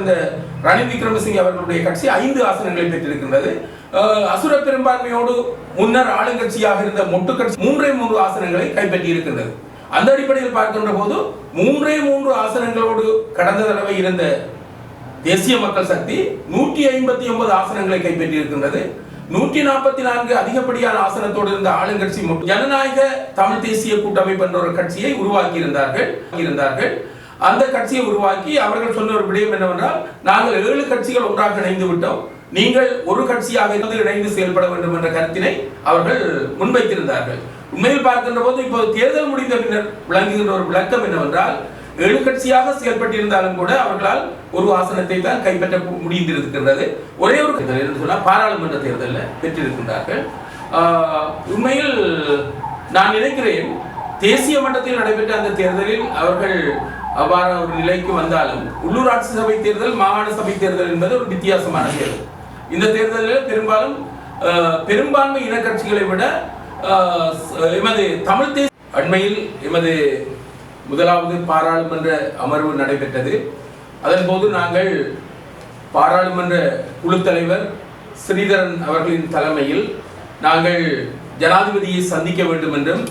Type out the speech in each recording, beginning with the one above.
இருந்த ரணில் விக்ரமசிங்க அவர்களுடைய கட்சி ஐந்து ஆசனங்களை பெற்றிருக்கின்றது. அசுர பெரும்பான்மையோடு முன்னர் ஆளுங்கட்சியாக இருந்த மொட்டு கட்சி மூன்றே மூன்று ஆசனங்களை கைப்பற்றி இருக்கின்றது அந்த அடிப்படையில் பார்க்கின்ற போது மூன்றே மூன்று ஆசனங்களோடு கடந்த தடவை இருந்த தேசிய மக்கள் சக்தி நூற்றி ஐம்பத்தி ஒன்பது ஆசனங்களை கைப்பற்றி இருக்கின்றது நூற்றி நாற்பத்தி நான்கு அதிகப்படியான ஆசனத்தோடு இருந்த ஆளுங்கட்சி ஜனநாயக தமிழ் தேசிய கூட்டமைப்பு என்ற ஒரு கட்சியை உருவாக்கி இருந்தார்கள் இருந்தார்கள். அந்த கட்சியை உருவாக்கி அவர்கள் சொன்ன ஒரு விடயம் என்னவென்றால் நாங்கள் ஏழு கட்சிகள் ஒன்றாக இணைந்து விட்டோம். நீங்கள் ஒரு கட்சியாக இருந்து இணைந்து செயல்பட வேண்டும் என்ற கருத்தினை அவர்கள் முன்வைத்திருந்தார்கள். உண்மையில் பார்க்கின்ற போது இப்போ தேர்தல் முடிந்த பின்னர் விளங்குகின்ற ஒரு விளக்கம் என்னவென்றால் ஏழு கட்சியாக செயல்பட்டிருந்தாலும் கூட அவர்களால் ஒரு ஆசனத்தை தான் கைப்பற்ற முடிந்திருக்கின்றது. ஒரே ஒரு தேர்தல் என்று சொன்னால் பாராளுமன்ற தேர்தலில் பெற்றிருக்கின்றார்கள். உண்மையில் நான் நினைக்கிறேன் தேசிய மட்டத்தில் நடைபெற்ற அந்த தேர்தலில் அவர்கள் அவ்வாறு ஒரு நிலைக்கு வந்தாலும் உள்ளூராட்சி சபை தேர்தல் மாகாண சபை தேர்தல் என்பது ஒரு வித்தியாசமான தேர்தல் இந்த தேர்தலில் பெரும்பாலும் பெரும்பான்மை இனக்கட்சிகளை விட எமது தமிழ் தேசிய அண்மையில் எமது முதலாவது பாராளுமன்ற அமர்வு நடைபெற்றது. அதன் போது நாங்கள் பாராளுமன்ற குழு தலைவர் ஸ்ரீதரன் அவர்களின் தலைமையில் நாங்கள் ஜனாதிபதியை சந்திக்க வேண்டும் என்றும்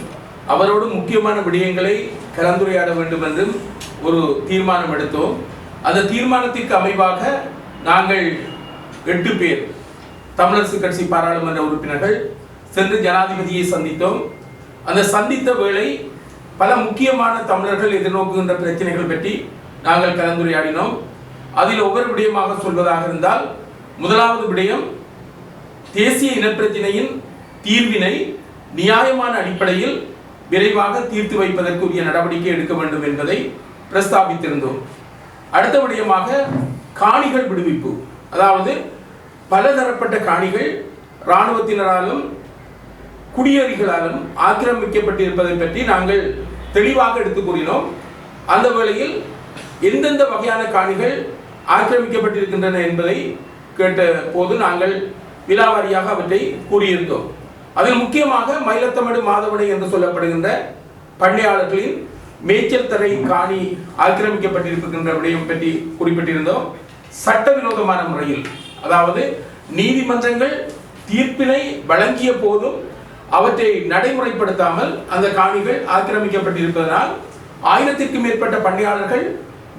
அவரோடு முக்கியமான விடயங்களை கலந்துரையாட வேண்டும் என்றும் ஒரு தீர்மானம் எடுத்தோம். அந்த தீர்மானத்திற்கு அமைவாக நாங்கள் எட்டு பேர் தமிழரசு கட்சி பாராளுமன்ற உறுப்பினர்கள் சென்று ஜனாதிபதியை சந்தித்தோம். அந்த சந்தித்த வேளை பல முக்கியமான தமிழர்கள் எதிர்நோக்குகின்ற பிரச்சனைகள் பற்றி நாங்கள் கலந்துரையாடினோம். அதில் ஒவ்வொரு விடயமாக சொல்வதாக இருந்தால் முதலாவது விடயம் தேசிய இனப்பிரச்சினையின் தீர்வினை நியாயமான அடிப்படையில் விரைவாக தீர்த்து வைப்பதற்குரிய நடவடிக்கை எடுக்க வேண்டும் என்பதை பிரஸ்தாபித்திருந்தோம். அடுத்த விடயமாக காணிகள் விடுவிப்பு. அதாவது பலதரப்பட்ட காணிகள் இராணுவத்தினராலும் குடியேறிகளாலும் ஆக்கிரமிக்கப்பட்டிருப்பதை பற்றி நாங்கள் தெளிவாக எடுத்து கூறினோம். அந்த வேளையில் எந்தெந்த வகையான காணிகள் ஆக்கிரமிக்கப்பட்டிருக்கின்றன என்பதை கேட்ட போது நாங்கள் விலாவாரியாக அவற்றை கூறியிருந்தோம். அதில் முக்கியமாக மயிலத்தமடு மாதவனை என்று சொல்லப்படுகின்ற பண்ணையாளர்களின் மேய்ச்சல் தரை காணி ஆக்கிரமிக்கப்பட்டிருக்கின்ற விடயம் பற்றி குறிப்பிட்டிருந்தோம். சட்டவிரோதமான முறையில் அதாவது நீதிமன்றங்கள் தீர்ப்பினை வழங்கிய போதும் அவற்றை நடைமுறைப்படுத்தாமல் அந்த காணிகள் ஆக்கிரமிக்கப்பட்டிருப்பதனால் ஆயிரத்திற்கும் மேற்பட்ட பணியாளர்கள்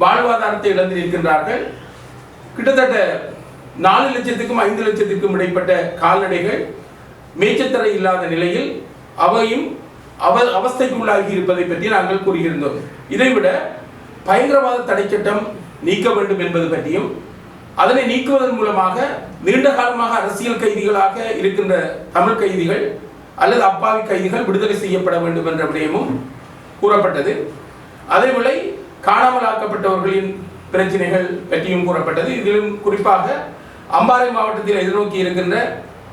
வாழ்வாதாரத்தை இழந்திருக்கின்றார்கள். கிட்டத்தட்ட நாலு லட்சத்துக்கும் ஐந்து லட்சத்துக்கும் இடைப்பட்ட கால்நடைகள் மேய்ச்சத்தரை இல்லாத நிலையில் அவையும் அவ அவஸ்தைக்குள்ளாகி இருப்பதை பற்றி நாங்கள் கூறியிருந்தோம். இதைவிட பயங்கரவாத தடை சட்டம் நீக்க வேண்டும் என்பது பற்றியும் அதனை நீக்குவதன் மூலமாக நீண்ட காலமாக அரசியல் கைதிகளாக இருக்கின்ற தமிழ் கைதிகள் அல்லது அப்பாவி கைதிகள் விடுதலை செய்யப்பட வேண்டும் என்ற விடயமும் கூறப்பட்டது. அதேவேளை காணாமல் ஆக்கப்பட்டவர்களின் பிரச்சனைகள் பற்றியும் கூறப்பட்டது. இதிலும் குறிப்பாக அம்பாறை மாவட்டத்தில் எதிர்நோக்கி இருக்கின்ற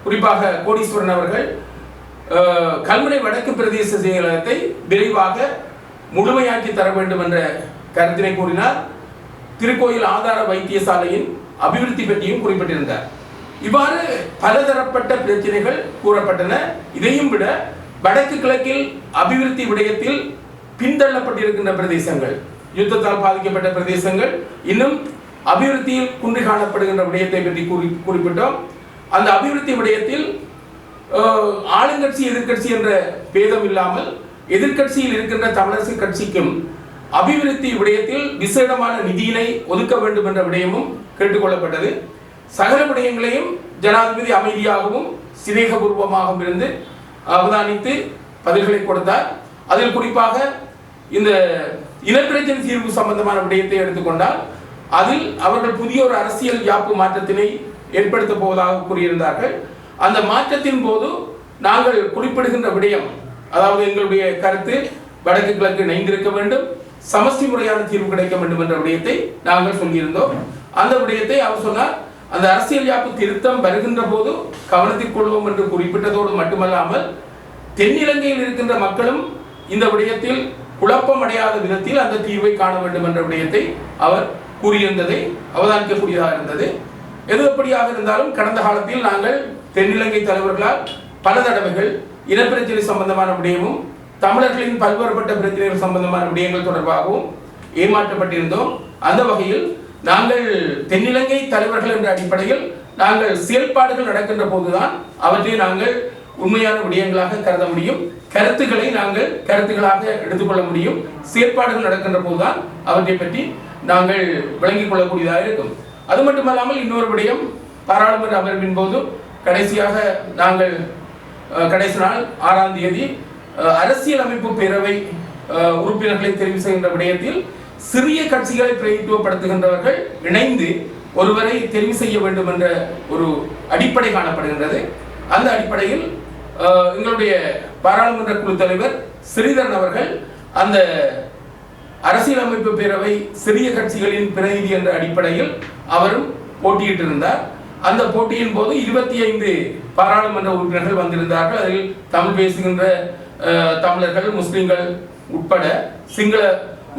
குறிப்பாக கோடீஸ்வரன் அவர்கள் கல்முனை வடக்கு பிரதேச செயலகத்தை விரைவாக முழுமையாக்கி தர வேண்டும் என்ற கருத்தினை கூறினார். திருக்கோயில் ஆதார வைத்தியசாலையின் அபிவிருத்தி பற்றியும் குறிப்பிட்டிருந்தார். இவ்வாறு பலதரப்பட்ட பிரச்சனைகள் கூறப்பட்டன. இதையும் விட வடக்கு கிழக்கில் அபிவிருத்தி விடயத்தில் பின்தள்ளப்பட்டிருக்கின்ற பிரதேசங்கள் யுத்தத்தால் பாதிக்கப்பட்ட பிரதேசங்கள் இன்னும் அபிவிருத்தியில் குன்றி காணப்படுகின்ற விடயத்தை பற்றி குறிப்பிட்டோம். அந்த அபிவிருத்தி விடயத்தில் ஆளுங்கட்சி எதிர்க்கட்சி என்ற பேதம் இல்லாமல் எதிர்க்கட்சியில் இருக்கின்ற தமிழரசு கட்சிக்கும் அபிவிருத்தி விடயத்தில் விசேடமான நிதியினை ஒதுக்க வேண்டும் என்ற விடயமும் கேட்டுக்கொள்ளப்பட்டது. சகல விடயங்களையும் ஜனாதிபதி அமைதியாகவும் சிநேகபூர்வமாகவும் இருந்து அவதானித்து பதில்களை கொடுத்தார். அதில் குறிப்பாக இந்த இனப்பிரச்சனை தீர்வு சம்பந்தமான விடயத்தை எடுத்துக்கொண்டால் அதில் அவர்கள் புதிய ஒரு அரசியல் யாப்பு மாற்றத்தினை ஏற்படுத்த போவதாக கூறியிருந்தார்கள். அந்த மாற்றத்தின் போது நாங்கள் குறிப்பிடுகின்ற விடயம் அதாவது எங்களுடைய கருத்து வடக்கு கிழக்கு இணைந்திருக்க வேண்டும் சமஸ்தி முறையான தீர்வு கிடைக்க வேண்டும் என்ற விடயத்தை நாங்கள் சொல்லியிருந்தோம். அந்த விடயத்தை அவர் சொன்னார் அந்த அரசியல் யாப்பு திருத்தம் வருகின்ற போது கவனத்தில் கொள்வோம் என்று குறிப்பிட்டதோடு மட்டுமல்லாமல் தென்னிலங்கையில் இருக்கின்ற மக்களும் இந்த விடயத்தில் குழப்பம் அடையாத விதத்தில் அந்த தீர்வை காண வேண்டும் என்ற விடயத்தை அவர் கூறியிருந்ததை அவதானிக்கக்கூடியதாக இருந்தது. எது எப்படியாக இருந்தாலும் கடந்த காலத்தில் நாங்கள் தென்னிலங்கை தலைவர்களால் பல தடவைகள் இனப்பிரச்சனை சம்பந்தமான விடயமும் தமிழர்களின் பல்வேறுபட்ட பிரச்சனைகள் சம்பந்தமான விடயங்கள் தொடர்பாகவும் ஏமாற்றப்பட்டிருந்தோம். அந்த வகையில் நாங்கள் தென்னிலங்கை தலைவர்கள் என்ற அடிப்படையில் நாங்கள் செயல்பாடுகள் நடக்கின்ற போதுதான் அவற்றை நாங்கள் உண்மையான விடயங்களாக கருத முடியும். கருத்துக்களை நாங்கள் கருத்துக்களாக எடுத்துக்கொள்ள முடியும். செயற்பாடுகள் நடக்கின்ற போதுதான் அவற்றை பற்றி நாங்கள் விளங்கிக் கொள்ளக்கூடியதாக இருக்கும். அது மட்டுமல்லாமல் இன்னொரு விடயம் பாராளுமன்ற அமர்வின் போது கடைசியாக நாங்கள் கடைசி நாள் ஆறாம் தேதி அரசியல் அமைப்பு பேரவை உறுப்பினர்களை தெரிவு செய்கின்ற விடயத்தில் சிறிய கட்சிகளை பிரதித்துவப்படுத்துகின்றவர்கள் இணைந்து ஒருவரை தெரிவு செய்ய வேண்டும் என்ற ஒரு அடிப்படை காணப்படுகின்றது. அந்த அடிப்படையில் எங்களுடைய பாராளுமன்ற குழு தலைவர் ஸ்ரீதரன் அவர்கள் அந்த அரசியலமைப்பு பேரவை சிறிய கட்சிகளின் பிரதிநிதி என்ற அடிப்படையில் அவரும் போட்டியிட்டிருந்தார். அந்த போட்டியின் போது இருபத்தி ஐந்து பாராளுமன்ற உறுப்பினர்கள் வந்திருந்தார்கள். அதில் தமிழ் பேசுகின்ற தமிழர்கள் முஸ்லிம்கள் உட்பட சிங்கள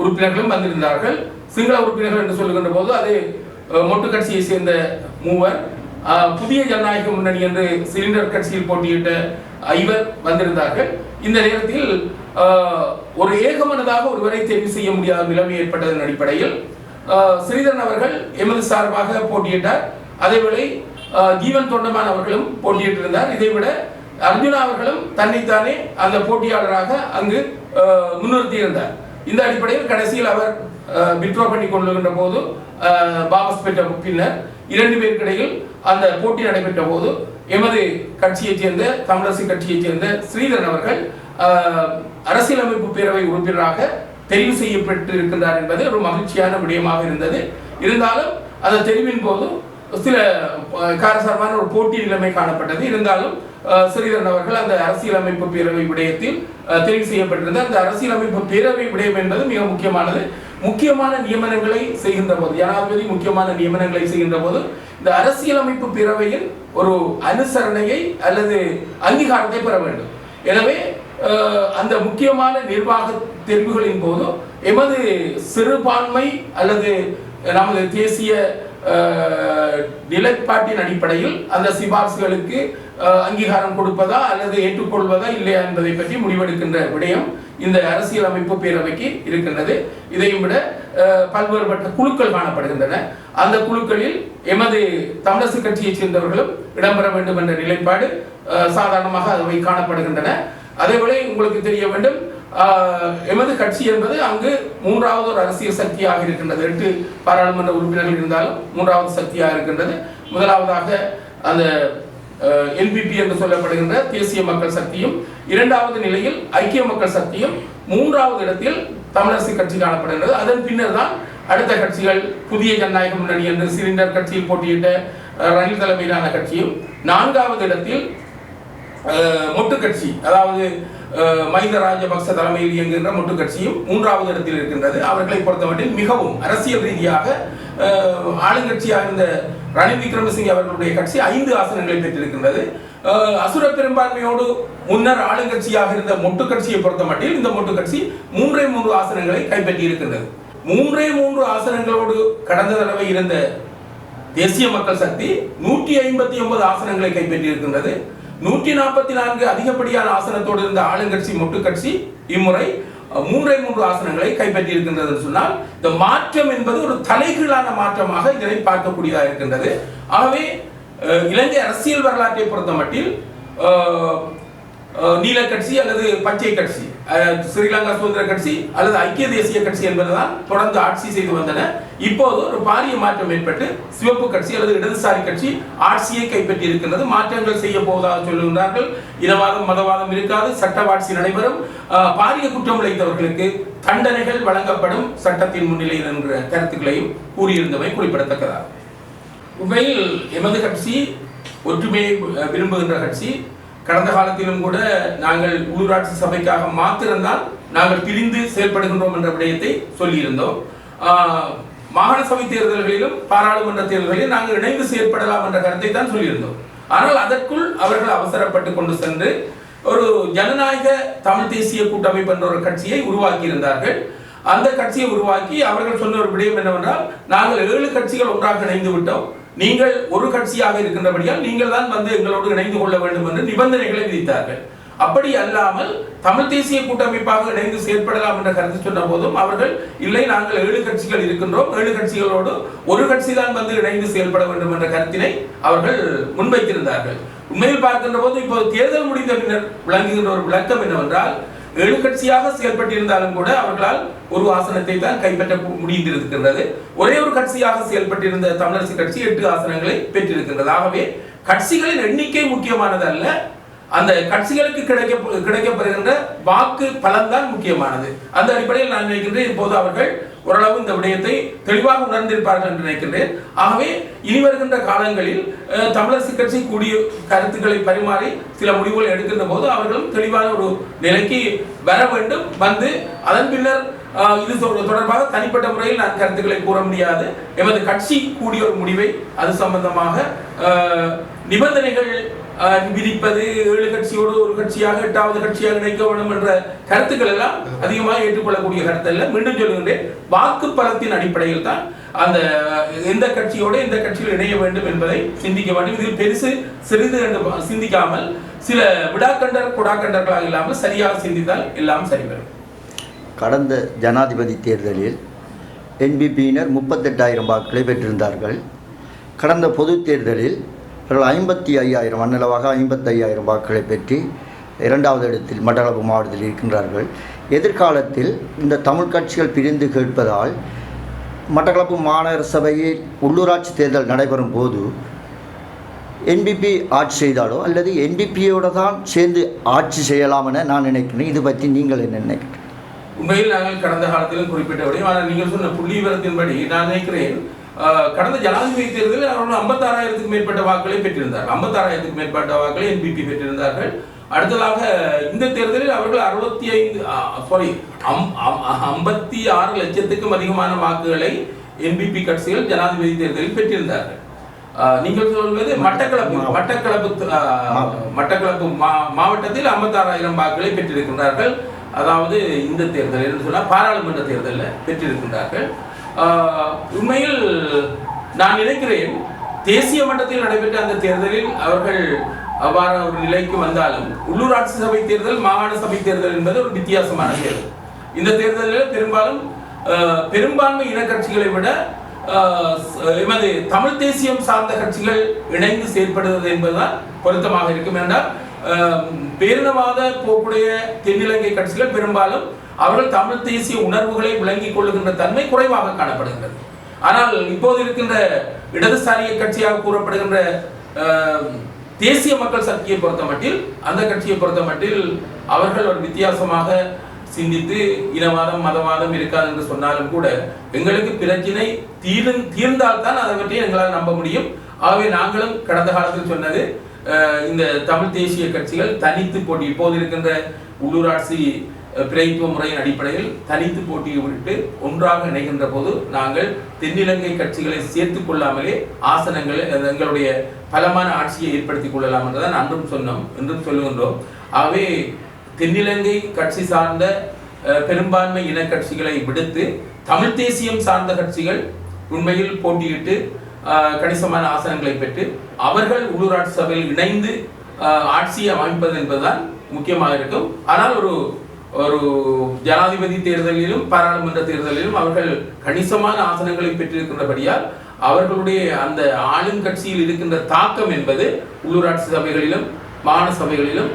உறுப்பினர்களும் வந்திருந்தார்கள். சிங்கள உறுப்பினர்கள் என்று சொல்லுகின்ற போது அது மொட்டு கட்சியை சேர்ந்த மூவர். புதிய ஜனநாயக முன்னணி என்று சிலிண்டர் கட்சியில் போட்டியிட்ட ஐவர் வந்திருந்தார்கள். இந்த நேரத்தில் ஒரு ஏகமனதாக ஒருவரை தேர்வு செய்ய முடியாத நிலைமை ஏற்பட்டதன் அடிப்படையில் ஸ்ரீதரன் அவர்கள் எமது சார்பாக போட்டியிட்டார். அதேவேளை ஜீவன் தொண்டமான் அவர்களும் போட்டியிட்டிருந்தார். இதைவிட அர்ஜுனா அவர்களும் தன்னைத்தானே அந்த போட்டியாளராக அங்கு முன்னிறுத்தியிருந்தார். இந்த அடிப்படையில் கடைசியில் அவர் வித்ரா பண்ணி கொள்ளுகின்ற போது அஹ், வாபஸ் பெற்ற பின்னர் இரண்டு பேருக்கிடையில் அந்த போட்டி நடைபெற்ற போது எமது கட்சியைச் சேர்ந்த தமிழரசு கட்சியைச் சேர்ந்த ஸ்ரீதரன் அவர்கள் அரசியலமைப்பு பேரவை உறுப்பினராக தெரிவு செய்யப்பட்டு இருக்கின்றார் என்பது ஒரு மகிழ்ச்சியான விடயமாக இருந்தது. இருந்தாலும் அந்த தெரிவின் போதும் சில காரசாரமான ஒரு போட்டி நிலைமை காணப்பட்டது. இருந்தாலும் ஸ்ரீதரன் அவர்கள் அந்த அரசியலமைப்பு பேரவை விடயத்தில் தெரிவு செய்யப்பட்டிருந்த அந்த அரசியலமைப்பு பேரவை விடயம் என்பது மிக முக்கியமானது. முக்கியமான நியமனங்களை செய்கின்ற போது ஜனாதிபதி முக்கியமான நியமனங்களை செய்கின்ற போது இந்த அரசியலமைப்பு பேரவையின் ஒரு அனுசரணையை அல்லது அங்கீகாரத்தை பெற வேண்டும். எனவே அந்த முக்கியமான நிர்வாக தெரிவுகளின் போது எமது சிறுபான்மை அல்லது நமது தேசிய நிலைப்பாட்டின் அடிப்படையில் அந்த சிபார்சுகளுக்கு அங்கீகாரம் கொடுப்பதா அல்லது ஏற்றுக்கொள்வதா இல்லையா என்பதை பற்றி முடிவெடுக்கின்ற விடயம் இந்த அரசியலமைப்பு பேரவைக்கு இருக்கின்றது. இதையும் விட பல்வேறுபட்ட குழுக்கள் காணப்படுகின்றன. அந்த குழுக்களில் எமது தமிழரசு கட்சியைச் சேர்ந்தவர்களும் இடம்பெற வேண்டும் என்ற நிலைப்பாடு சாதாரணமாக அவை காணப்படுகின்றன. அதேபோல உங்களுக்கு தெரிய வேண்டும் எமது கட்சி என்பது அங்கு மூன்றாவது ஒரு அரசியல் சக்தியாக இருக்கின்றது எட்டு பாராளுமன்ற உறுப்பினர்கள் இருந்தாலும் மூன்றாவது சக்தியாக இருக்கின்றது. முதலாவதாக அந்த எல்பிபி என்று சொல்லப்படுகின்ற தேசிய மக்கள் சக்தியும் இரண்டாவது நிலையில் ஐக்கிய மக்கள் சக்தியும் மூன்றாவது இடத்தில் தமிழரசு கட்சி காணப்படுகின்றது. அதன் பின்னர் தான் அடுத்த கட்சிகள் புதிய ஜனநாயக முன்னணி என்று சிலிண்டர் கட்சியில் போட்டியிட்ட ரயில் ரணில் தலைமையிலான கட்சியும் நான்காவது இடத்தில் மொட்டு கட்சி அதாவது மைந்த மஹிந்த ராஜபக்ச தலைமையில் இயங்குகின்ற மொட்டு கட்சியும் மூன்றாவது இடத்தில் இருக்கின்றது. அவர்களை பொறுத்தமட்டில் மிகவும் அரசியல் ரீதியாக ஆளுங்கட்சியாக இருந்த ரணில் விக்ரமசிங்கே அவர்களுடைய கட்சி ஐந்து ஆசனங்களை பெற்றிருக்கின்றது. அசுர பெரும்பான்மையோடு முன்னர் ஆளுங்கட்சியாக இருந்த மொட்டு கட்சியை பொறுத்தமட்டில் இந்த மொட்டு கட்சி மூன்றே மூன்று ஆசனங்களை கைப்பற்றி இருக்கின்றது மூன்றே மூன்று ஆசனங்களோடு கடந்த தடவை இருந்த தேசிய மக்கள் சக்தி நூற்றி ஐம்பத்தி ஒன்பது ஆசனங்களை கைப்பற்றி இருக்கின்றது நூற்றி நாற்பத்தி நான்கு அதிகப்படியான ஆசனத்தோடு இருந்த ஆளுங்கட்சி முட்டுக்கட்சி இம்முறை மூன்றை மூன்று ஆசனங்களை கைப்பற்றி இருக்கின்றது சொன்னால் இந்த மாற்றம் என்பது ஒரு தலைகீழான மாற்றமாக இதனை பார்க்கக்கூடியதாக இருக்கின்றது. ஆகவே இலங்கை அரசியல் வரலாற்றை பொறுத்த மட்டில் நீல கட்சி அல்லது பச்சை கட்சி ஸ்ரீலங்கா சுதந்திர கட்சி அல்லது ஐக்கிய தேசிய கட்சி என்பதுதான் தொடர்ந்து ஆட்சி செய்து வந்தன. இப்போது ஒரு பாரிய மாற்றம் ஏற்பட்டு சிவப்பு கட்சி அல்லது இடதுசாரி கட்சி ஆட்சியை கைப்பற்றி இருக்கின்றது மாற்றங்கள் செய்ய போவதாக சொல்லுகிறார்கள் இனவாதம் மதவாதம் இருக்காது. சட்டவாட்சி நடைபெறும். பாரிய குற்றம் இழைத்தவர்களுக்கு தண்டனைகள் வழங்கப்படும் சட்டத்தின் முன்னிலையில் என்ற கருத்துக்களையும் கூறியிருந்தவை குறிப்பிடத்தக்கதாகும். உண்மையில் எமது கட்சி ஒற்றுமையை விரும்புகின்ற கட்சி கடந்த காலத்திலும் கூட நாங்கள் உள்ளூராட்சி சபைக்காக மாத்திரம்தான் நாங்கள் பிரிந்து செயல்படுகின்றோம் என்ற விடயத்தை சொல்லியிருந்தோம். மாகாண சபை தேர்தல்களிலும் பாராளுமன்ற தேர்தல்களிலும் நாங்கள் இணைந்து செயற்படலாம் என்ற கருத்தை தான் சொல்லியிருந்தோம். ஆனால் அதற்குள் அவர்கள் அவசரப்பட்டு கொண்டு சென்று ஒரு ஜனநாயக தமிழ் தேசிய கூட்டமைப்பு என்ற ஒரு கட்சியை உருவாக்கி இருந்தார்கள் அந்த கட்சியை உருவாக்கி அவர்கள் சொன்ன ஒரு விடயம் என்னவென்றால் நாங்கள் ஏழு கட்சிகள் ஒன்றாக இணைந்து விட்டோம். நீங்கள் ஒரு கட்சியாக இருக்கின்றபடியால் நீங்கள் தான் வந்து எங்களோடு இணைந்து கொள்ள வேண்டும் என்று நிபந்தனைகளை விதித்தார்கள். அப்படி அல்லாமல் தமிழ் தேசிய கூட்டமைப்பாக இணைந்து செயற்படலாம் என்ற கருத்து சொன்ன போதும் அவர்கள் இல்லை நாங்கள் ஏழு கட்சிகள் இருக்கின்றோம் ஏழு கட்சிகளோடு ஒரு கட்சி தான் வந்து இணைந்து செயல்பட வேண்டும் என்ற கருத்தினை அவர்கள் முன்வைத்திருந்தார்கள். உண்மையில் பார்க்கின்ற போது இப்போ தேர்தல் முடிந்த பின்னர் விளங்குகின்ற ஒரு விளக்கம் என்னவென்றால் எழுக்கட்சியாக கட்சியாக செயல்பட்டிருந்தாலும் கூட அவர்களால் ஒரு ஆசனத்தை தான் கைப்பற்ற முடிந்திருக்கின்றது. ஒரே ஒரு கட்சியாக செயல்பட்டிருந்த தமிழரசு கட்சி எட்டு ஆசனங்களை பெற்றிருக்கின்றது. ஆகவே கட்சிகளின் எண்ணிக்கை முக்கியமானது அல்ல அந்த கட்சிகளுக்கு கிடைக்க கிடைக்கப்படுகின்ற வாக்கு பலன்தான் முக்கியமானது. அந்த அடிப்படையில் நான் நினைக்கின்றேன் இப்போது அவர்கள் ஓரளவு இந்த விடயத்தை தெளிவாக உணர்ந்திருப்பார்கள் என்று நினைக்கின்றேன். ஆகவே இனி வருகின்ற காலங்களில் தமிழரசு கட்சி கூடிய கருத்துக்களை பரிமாறி சில முடிவுகளை எடுக்கின்ற போது அவர்களும் தெளிவான ஒரு நிலைக்கு வர வேண்டும். வந்து அதன் பின்னர் இது தொடர்பாக தனிப்பட்ட முறையில் நான் கருத்துக்களை கூற முடியாது. எமது கட்சி கூடிய ஒரு முடிவை அது சம்பந்தமாக நிபந்தனைகள் விதிப்பது ஏழு கட்சியோடு ஒரு கட்சியாக எட்டாவது கட்சியாக இணைக்க வேண்டும் என்ற கருத்துக்கள் எல்லாம் அதிகமாக ஏற்றுக்கொள்ளக்கூடிய கருத்து அல்ல. மீண்டும் சொல்லுகின்றேன் வாக்கு பலத்தின் அடிப்படையில் தான் அந்த எந்த கட்சியோடு எந்த கட்சியில் இணைய வேண்டும் என்பதை சிந்திக்க வேண்டும். இதில் பெருசு சிறிது என்று சிந்திக்காமல் சில விடாக்கண்டர் குடாக்கண்டர்களாக இல்லாமல் சரியாக சிந்தித்தால் எல்லாம் சரி வரும் கடந்த ஜனாதிபதி தேர்தலில் என்பிபியினர் முப்பத்தெட்டாயிரம் வாக்குகளை பெற்றிருந்தார்கள். கடந்த பொது தேர்தலில் இவர்கள் ஐம்பத்தி ஐயாயிரம் அன்னளவாக ஐம்பத்தி ஐயாயிரம் வாக்குகளை பெற்று இரண்டாவது இடத்தில் மட்டக்களப்பு மாவட்டத்தில் இருக்கின்றார்கள். எதிர்காலத்தில் இந்த தமிழ் கட்சிகள் பிரிந்து கேட்பதால் மட்டக்களப்பு மாநகர சபையில் உள்ளூராட்சி தேர்தல் நடைபெறும் போது என்பிபி ஆட்சி செய்தாலோ அல்லது என்பிபியோடு தான் சேர்ந்து ஆட்சி செய்யலாம் என நான் நினைக்கிறேன். இது பற்றி நீங்கள் என்ன நினைக்கிறேன் உண்மையில் நாங்கள் கடந்த காலத்திலும் குறிப்பிட்டபடி ஆனால் நீங்கள் சொன்ன புள்ளி விவரத்தின்படி நான் நினைக்கிறேன் கடந்த ஜனாதிபதி தேர்தலில் அவர்கள் ஐம்பத்தாறாயிரத்துக்கு மேற்பட்ட வாக்குகளை பெற்றிருந்தார்கள். ஐம்பத்தாறாயிரத்துக்கு மேற்பட்ட வாக்குகளை என்பிபி பெற்றிருந்தார்கள். அடுத்ததாக இந்த தேர்தலில் அவர்கள் அறுபத்தி ஐந்து சாரி ஐம்பத்தி ஆறு லட்சத்துக்கும் அதிகமான வாக்குகளை என்பிபி கட்சிகள் ஜனாதிபதி தேர்தலில் பெற்றிருந்தார்கள். நீங்கள் சொல்வது மட்டக்களப்பு மட்டக்களப்பு மட்டக்களப்பு மா- மாவட்டத்தில் ஐம்பத்தாறாயிரம் வாக்குகளை பெற்றிருக்கின்றார்கள். அதாவது இந்த தேர்தல் என்று சொன்னால் பாராளுமன்ற தேர்தலில் பெற்றிருக்கின்றார்கள். உண்மையில் நான் நினைக்கிறேன் தேசிய மட்டத்தில் நடைபெற்ற அந்த தேர்தலில் அவர்கள் அவ்வாறு ஒரு நிலைக்கு வந்தாலும் உள்ளூராட்சி சபை தேர்தல் மாகாண சபை தேர்தல் என்பது ஒரு வித்தியாசமான தேர்தல். இந்த தேர்தலில் பெரும்பாலும் பெரும்பான்மை இனக்கட்சிகளை விட எமது தமிழ் தேசியம் சார்ந்த கட்சிகள் இணைந்து செயற்படுவது என்பதுதான் பொருத்தமாக இருக்கும். என்றால் பேரினவாத போக்குடைய தென்னிலங்கை கட்சிகள் பெரும்பாலும் அவர்கள் தமிழ் தேசிய உணர்வுகளை விளங்கிக் கொள்ளுகின்ற தன்மை குறைவாக காணப்படுகிறது ஆனால் இப்போது இருக்கின்ற இடதுசாரிய கட்சியாக கூறப்படுகின்ற தேசிய மக்கள் சக்தியை பொறுத்த மட்டில் அந்த கட்சியை பொறுத்த மட்டில் அவர்கள் ஒரு வித்தியாசமாக சிந்தித்து இனவாதம் மதவாதம் இருக்காது என்று சொன்னாலும் கூட எங்களுக்கு பிரச்சினை தீர்ந்து தீர்ந்தால்தான் அதை பற்றி எங்களால் நம்ப முடியும். ஆகவே நாங்களும் கடந்த காலத்தில் சொன்னது இந்த தமிழ் தேசிய கட்சிகள் தனித்து போட்டி இப்போது இருக்கின்ற உள்ளூராட்சி அஹ், பிரதித்துவ முறையின் அடிப்படையில் தனித்து போட்டியை விட்டு ஒன்றாக இணைகின்ற போது நாங்கள் தென்னிலங்கை கட்சிகளை சேர்த்து கொள்ளாமலே ஆசனங்களை எங்களுடைய பலமான ஆட்சியை ஏற்படுத்திக் கொள்ளலாம் என்றுதான் அன்றும் சொன்னோம் என்றும் சொல்லுகின்றோம். ஆகவே தென்னிலங்கை கட்சி சார்ந்த பெரும்பான்மை இன கட்சிகளை விடுத்து தமிழ் தேசியம் சார்ந்த கட்சிகள் உண்மையில் போட்டியிட்டு கணிசமான ஆசனங்களை பெற்று அவர்கள் உள்ளூராட்சி சபையில் இணைந்து ஆட்சியை அமைப்பது என்பதுதான் முக்கியமாக இருக்கும். ஆனால் ஒரு ஒரு ஜனாதிபதி தேர்தலிலும் பாராளுமன்ற தேர்தலிலும் அவர்கள் கணிசமான ஆசனங்களை பெற்றிருக்கின்றபடியால் அவர்களுடைய அந்த ஆளுங்கட்சியில் இருக்கின்ற தாக்கம் என்பது உள்ளூராட்சி சபைகளிலும் மாகாண சபைகளிலும்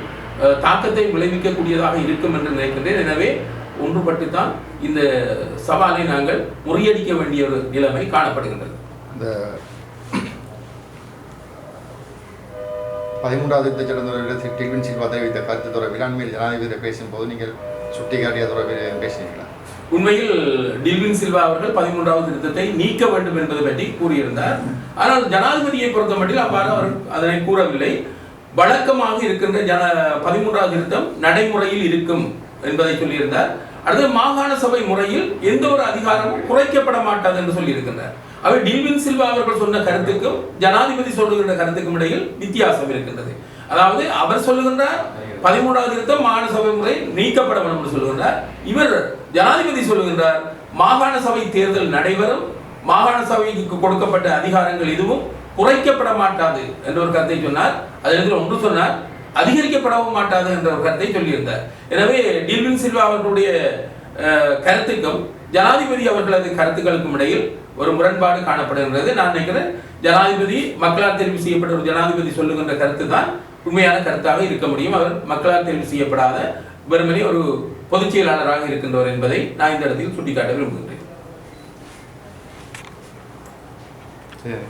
தாக்கத்தை விளைவிக்கக்கூடியதாக இருக்கும் என்று நினைக்கின்றேன். எனவே ஒன்றுபட்டு தான் இந்த சவாலை நாங்கள் முறியடிக்க வேண்டிய ஒரு நிலைமை காணப்படுகின்றது. இந்த பதிமூன்றாவது யுத்த சட்டத்தில் டில்வின் சில்வா தெரிவித்த கருத்து தொடர்பில் அண்மையில் ஜனாதிபதி பேசும்போது நீங்கள் சுட்டிக்காட்டிய தொடர்பில் பேசினீங்களா உண்மையில் டில்வின் சில்வா அவர்கள் பதிமூன்றாவது திருத்தத்தை நீக்க வேண்டும் என்பது பற்றி கூறியிருந்தார். ஆனால் ஜனாதிபதியை பொறுத்த மட்டில் அவ்வாறு அவர் அதனை கூறவில்லை. வழக்கமாக இருக்கின்ற ஜன பதிமூன்றாவது திருத்தம் நடைமுறையில் இருக்கும் என்பதை சொல்லியிருந்தார். அடுத்து மாகாண சபை முறையில் எந்த ஒரு அதிகாரமும் குறைக்கப்பட மாட்டாது என்று சொல்லியிருக்கின்றார். அவர் டில்வின் சில்வா அவர்கள் சொன்ன கருத்துக்கும் ஜனாதிபதி சொல்லுகின்ற கருத்துக்கும் இடையில் வித்தியாசம் இருக்கின்றது. அதாவது அவர் சொல்லுகின்றார் பதிமூணாவது திருத்தம் மாகாண சபை முறை நீக்கப்பட வேண்டும் என்று சொல்லுகின்றார். இவர் ஜனாதிபதி சொல்லுகின்றார் மாகாண சபை தேர்தல் நடைபெறும் மாகாண சபைக்கு கொடுக்கப்பட்ட அதிகாரங்கள் எதுவும் குறைக்கப்பட மாட்டாது என்ற ஒரு கருத்தை சொன்னார். அதில் ஒன்று சொன்னார் அதிகரிக்கப்படவும் மாட்டாது என்ற ஒரு கருத்தை சொல்லியிருந்தார். எனவே டில்வின் சில்வா அவர்களுடைய கருத்துக்கும் ஜனாதிபதி அவர்களது கருத்துக்களுக்கும் இடையில் ஒரு முரண்பாடு காணப்படுகின்றது. நான் நினைக்கிறேன் ஜனாதிபதி மக்களால் தெரிவு செய்யப்பட்ட ஒரு ஜனாதிபதி சொல்லுகின்ற கருத்து தான் உண்மையான கருத்தாக இருக்க முடியும். அவர் மக்களால் தெரிவு செய்யப்படாத வெறுமனே ஒரு பொதுச் செயலாளராக இருக்கின்றவர் என்பதை நான் இந்த இடத்தில் சுட்டிக்காட்ட விரும்புகிறேன் சரி.